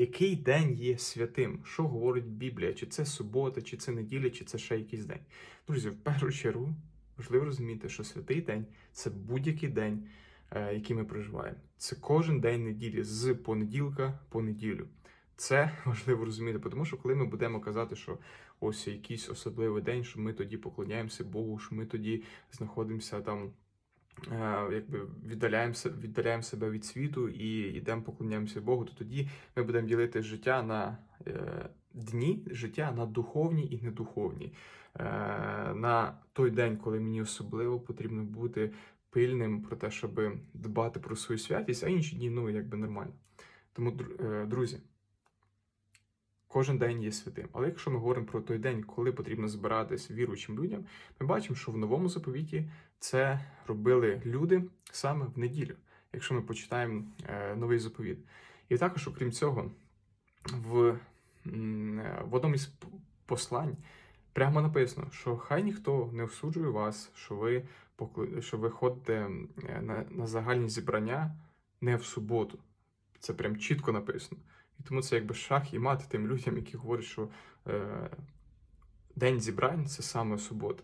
Який день є святим? Що говорить Біблія? Чи це субота, чи це неділя, чи це ще якийсь день? Друзі, в першу чергу важливо розуміти, що святий день це будь-який день, е, який ми проживаємо. Це кожен день неділі з понеділка по неділю. Це важливо розуміти, тому що коли ми будемо казати, що ось якийсь особливий день, що ми тоді поклоняємося Богу, що ми тоді знаходимося там, якби віддаляємося, віддаляємо себе від світу і йдемо поклоняємося Богу, то тоді ми будемо ділити життя на е, дні, життя на духовні і недуховні. Е, на той день, коли мені особливо потрібно бути пильним про те, щоб дбати про свою святість, а інші дні, ну, якби нормально. Тому, е, друзі, кожен день є святим. Але якщо ми говоримо про той день, коли потрібно збиратись віруючим людям, ми бачимо, що в новому заповіті це робили люди саме в неділю, якщо ми почитаємо е, новий заповіт. І також, окрім цього, в, в одному із послань прямо написано, що хай ніхто не осуджує вас, що ви, покли- що ви ходите е, на, на загальні зібрання не в суботу. Це прям чітко написано. І тому це якби шах і мат тим людям, які говорять, що е, день зібрань це саме субота.